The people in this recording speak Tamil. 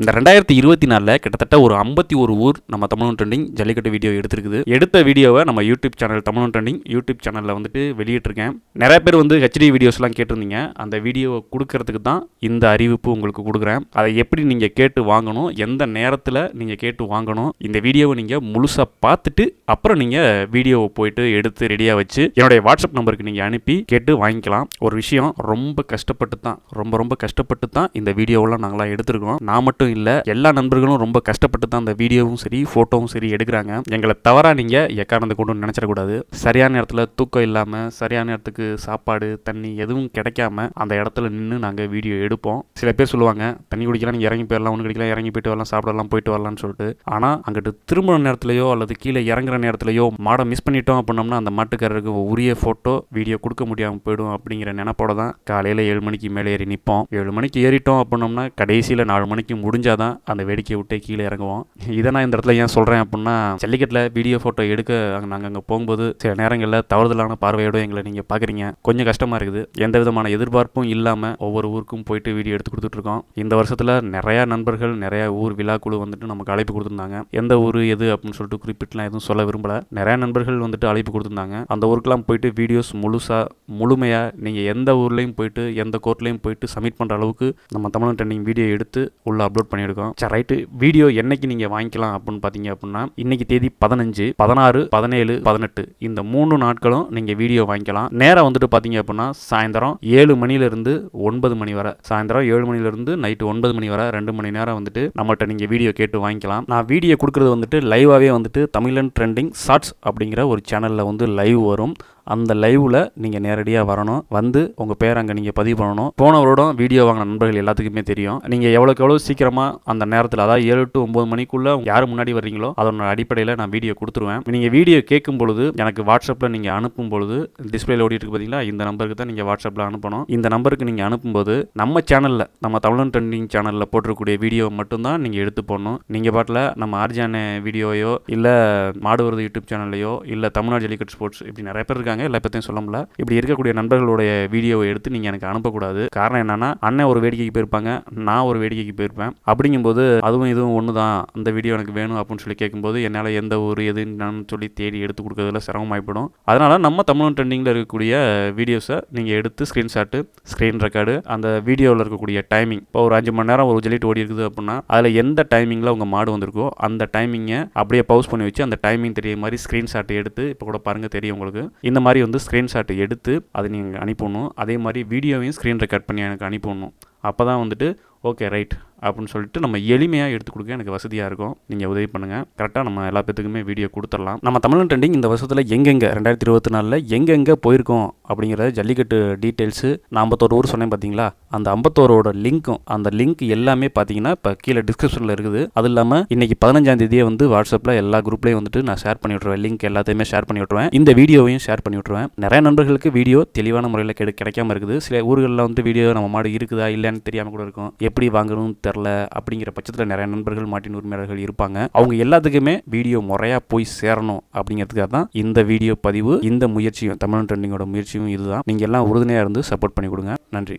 இந்த ரெண்டாயிரத்தி இருபத்தி நாலில் கிட்டத்தட்ட ஒரு ஐம்பத்தி ஒரு ஊர் நம்ம தமிழ் ட்ரெண்டிங் ஜல்லிக்கட்டு வீடியோ எடுத்திருக்குது. எடுத்த வீடியோவை நம்ம YouTube channel Tamil trending YouTube சேனலில் வந்துட்டு வெளியிட்டிருக்கேன். நிறைய பேர் வந்து ஹெச்டி வீடியோஸ்லாம் கேட்டிருந்தீங்க. அந்த வீடியோவை கொடுக்கறதுக்கு தான் இந்த அறிவிப்பு உங்களுக்கு கொடுக்குறேன். அதை எப்படி நீங்கள் கேட்டு வாங்கணும் எந்த நேரத்தில் நீங்கள் கேட்டு வாங்கணும் இந்த வீடியோவை நீங்கள் முழுசாக பார்த்துட்டு அப்புறம் நீங்கள் வீடியோவை போயிட்டு எடுத்து ரெடியாக வச்சு என்னுடைய வாட்ஸ்அப் நம்பருக்கு நீங்கள் அனுப்பி கேட்டு வாங்கிக்கலாம். ஒரு விஷயம் ரொம்ப கஷ்டப்பட்டு தான் ரொம்ப ரொம்ப கஷ்டப்பட்டு தான் இந்த வீடியோவெல்லாம் நாங்களாம் எடுத்திருக்கோம். நான் மட்டும் இல்லை எல்லா நண்பர்களும் ரொம்ப கஷ்டப்பட்டு தான் அந்த வீடியோவும் சரி ஃபோட்டோவும் சரி எடுக்கிறாங்க. எங்களை தவறாக நீங்கள் எக்காரணத்தை கொண்டு நினச்சிடக்கூடாது. சரியான நேரத்தில் தூக்கம் இல்லாமல் சரியான நேரத்துக்கு சாப்பாடு தண்ணி எதுவும் கிடைக்காம அந்த இடத்துல நின்று நாங்கள் வீடியோ எடுப்போம். சில பேர் சொல்லுவாங்க தண்ணி குடிக்கலாம் இறங்கி போயிடலாம் ஒன்று குடிக்கலாம் இறங்கி போயிட்டு வரலாம் சாப்பிடலாம் போயிட்டு வரலாம்னு சொல்லிட்டு. ஆனால் அங்கிட்டு திரும்புற நேரத்துலையோ அல்லது கீழே இறங்குற நேரத்துலையோ மாடை மிஸ் பண்ணிட்டோம் அப்படின்னோம்னா அந்த மாட்டுக்காரருக்கு உரிய ஃபோட்டோ வீடியோ கொடுக்க முடியாமல் போயிடும் அப்படிங்கிற நினப்போட தான் காலையில் ஏழு மணிக்கு மேலே ஏறி நிற்போம் ஏழு மணிக்கு ஏறிட்டோம் அப்படின்னோம்னா கடைசியில் நாலு மணிக்கு முடிஞ்சாதான் அந்த வேடிக்கையை விட்டே கீழே இறங்குவோம். இதை நான் இந்த இடத்துல ஏன் சொல்கிறேன் அப்படின்னா ஜல்லிக்கட்டில் வீடியோ ஃபோட்டோ எடுக்க நாங்கள் அங்கே போகும்போது சில நேரங்களில் தவறுதலான பார்வையோட எங்களை நீங்கள் பார்க்குறீங்க கொஞ்சம் கஷ்டமாக இருக்குது. எந்த விதமான எதிர்பார்ப்பும் இல்லாமல் ஒவ்வொரு ஊருக்கும் போயிட்டு வீடியோ எடுத்து கொடுத்துட்ருக்கோம் இந்த வருஷத்தில் நிறையா நண்பர்கள் நிறையா ஊர் விழாக்குழு வந்துட்டு நமக்கு அழைப்பு கொடுத்துருந்தாங்க. எந்த ஊர் எது அப்படின்னு சொல்லிட்டு குறிப்பிட்டுலாம் எதுவும் சொல்ல விரும்பல. நிறையா நண்பர்கள் வந்துட்டு அழைப்பு கொடுத்துருந்தாங்க. அந்த ஊருக்கெலாம் போயிட்டு வீடியோஸ் முழுசாக முழுமையாக நீங்கள் எந்த ஊர்லேயும் போயிட்டு எந்த கோர்ட்லேயும் போயிட்டு சப்மிட் பண்ணுற அளவுக்கு நம்ம தமிழ் ட்ரெண்டிங் வீடியோ எடுத்து உள்ளே அப்லோட் பண்ணியிருக்கோம். சரி ரைட்டு. வீடியோ என்னைக்கு நீங்கள் வாங்கிக்கலாம் அப்படின்னு பார்த்தீங்க அப்படின்னா இன்னைக்கு தேதி பதினஞ்சு பதினாறு பதினேழு பதினெட்டு. இந்த மூணு நாட்களும் நீங்கள் வீடியோ வாங்கிக்கலாம். நேரம் வந்துட்டு பார்த்தீங்க அப்படின்னா சாயந்தரம் ஏழு மணிலேருந்து ஒன்பது மணி வரை. சாயந்தரம் ஏழு மணிலேருந்து நைட்டு ஒன்பது மணி வரை ரெண்டு மணி நேரம் வந்துட்டு நம்மகிட்ட நீங்கள் வீடியோ கேட்டு வாங்கிக்கலாம். நான் வீடியோ கொடுக்குறது வந்துட்டு லைவாகவே வந்துட்டு தமிழன் ட்ரெண்டிங் ஷார்ட்ஸ் அப்படிங்கிற ஒரு சேனலில் வந்து லைவ் வரும். அந்த லைவில் நீங்கள் நேரடியாக வரணும். வந்து உங்கள் பேர் அங்கே நீங்கள் பதிவு பண்ணணும். போன வருடம் வீடியோ வாங்கின நண்பர்கள் எல்லாத்துக்குமே தெரியும். நீங்கள் எவ்வளோக்கு எவ்வளோ சீக்கிரமாக அந்த நேரத்தில் அதாவது ஏழு டு ஒம்பது மணிக்குள்ளே யார் முன்னாடி வர்றீங்களோ அதோட அடிப்படையில் நான் வீடியோ கொடுத்துருவேன். நீங்கள் வீடியோ கேட்கும் பொழுது எனக்கு வாட்ஸ்அப்பில் நீங்கள் அனுப்பும் பொழுது டிஸ்பிளேல ஓடிட்டுருக்கு பார்த்தீங்களா இந்த நம்பருக்கு தான் நீங்கள் வாட்ஸ்அப்பில் அனுப்பணும். இந்த நம்பருக்கு நீங்கள் அனுப்பும்போது நம்ம சேனலில் நம்ம தமிழன் ட்ரெண்டிங் சேனலில் போட்டிருக்கக்கூடிய வீடியோ மட்டும்தான் நீங்கள் எடுத்து போடணும். நீங்கள் பாட்டில் நம்ம ஆர்ஜான வீடியோயோ இல்லை மாடுவரது யூடியூப் சேனல்லையோ இல்லை தமிழ்நாடு ஜல்லிக்கட்டு ஸ்போர்ட்ஸ் இப்படி நிறைய பேர் இருக்காங்க. எல்லா பற்றியும் சொல்ல முடியல. இப்படி இருக்கக்கூடிய நண்பர்களுடைய வீடியோவை எடுத்து நீங்கள் எனக்கு அனுப்பக்கூடாது. காரணம் என்னன்னா அண்ணன் ஒரு வேடிக்கைக்கு போயிருப்பாங்க நான் ஒரு வேடிக்கைக்கு போயிருப்பேன். அப்படிங்கும்போது அதுவும் இதுவும் ஒன்று தான் அந்த வீடியோ எனக்கு வேணும் அப்படின்னு சொல்லி கேட்கும்போது என்னால் எந்த ஒரு எதுன்னு சொல்லி தேடி எடுத்து கொடுக்கறதுல சிரமமாயிப்படும். அதனால் நம்ம தமிழ் ட்ரெண்டிங்கில் இருக்கக்கூடிய வீடியோஸை நீங்கள் எடுத்து ஸ்க்ரீன்ஷாட்டு ஸ்க்ரீன் ரெக்கார்டு அந்த வீடியோவில் இருக்கக்கூடிய டைமிங் இப்போ ஒரு அஞ்சு மணி நேரம் ஒரு ஜெலிட் ஓடி இருக்குது அப்படின்னா அதில் எந்த டைமிங்கில் உங்கள் மாடு வந்திருக்கோ அந்த டைமிங்கை அப்படியே பவுஸ் பண்ணி வச்சு அந்த டைமிங் தெரிய மாதிரி ஸ்க்ரீன்ஷாட் எடுத்து இப்போ கூட பாருங்கள் தெரியும் உங்களுக்கு. இந்த மாதிரி வந்து ஸ்க்ரீன்ஷாட்டை எடுத்து அதை நீங்கள் அனுப்பணும். அதே மாதிரி வீடியோவையும் ஸ்க்ரீன் ரெக்கார்ட் பண்ணி எனக்கு அனுப்பணும். அப்போ தான் வந்துட்டு ஓகே ரைட் அப்படின்னு சொல்லிட்டு நம்ம எளிமையாக எடுத்து கொடுக்க எனக்கு வசதியாக இருக்கும். நீங்கள் உதவி பண்ணுங்கள் கரெக்டாக நம்ம எல்லா பேத்துக்குமே வீடியோ கொடுத்துடலாம். நம்ம தமிழ் ட்ரெண்டிங் இந்த வருஷத்தில் எங்கெங்கே ரெண்டாயிரத்தி இருபத்தி நாலில் எங்கெங்கே போயிருக்கோம் அப்படிங்கிற ஜல்லிக்கட்டு டீட்டெயில்ஸு நான் ஐம்பத்தோரு ஊர் சொன்னேன் பார்த்தீங்களா அந்த ஐம்பத்தோரோட லிங்க்கும் அந்த லிங்க் எல்லாமே பார்த்தீங்கன்னா இப்போ கீழே டிஸ்கிரிப்ஷனில் இருக்குது. அது இல்லாமல் இன்னைக்கு பதினஞ்சாம் தேதியே வந்து வாட்ஸ்அப்பில் எல்லா குரூப்லேயும் வந்துட்டு நான் ஷேர் பண்ணி விட்ருவேன் லிங்க் எல்லாத்தையுமே ஷேர் பண்ணி விட்ருவேன் இந்த வீடியோவையும் ஷேர் பண்ணி விட்ருவேன் நிறைய நண்பர்களுக்கு வீடியோ தெளிவான முறையில் கிடைக்காம இருக்குது. சில ஊர்களில் வந்து வீடியோ நம்ம மாடு இருக்குதா இல்லைன்னு தெரியாமல் கூட இருக்கும். எப்படி வாங்கணும்னு தெரில அப்படிங்கிற பட்சத்தில் நிறைய நண்பர்கள் மாட்டின் உரிமையாளர்கள் இருப்பாங்க. அவங்க எல்லாத்துக்குமே வீடியோ முறையாக போய் சேரணும் அப்படிங்கிறதுக்காக தான் இந்த வீடியோ பதிவு இந்த முயற்சியும் தமிழ் ட்ரெண்டிங்கோட முயற்சியும் இதுதான். நீங்கள் எல்லாம் உறுதுணையாக இருந்து சப்போர்ட் பண்ணி கொடுங்க. நன்றி.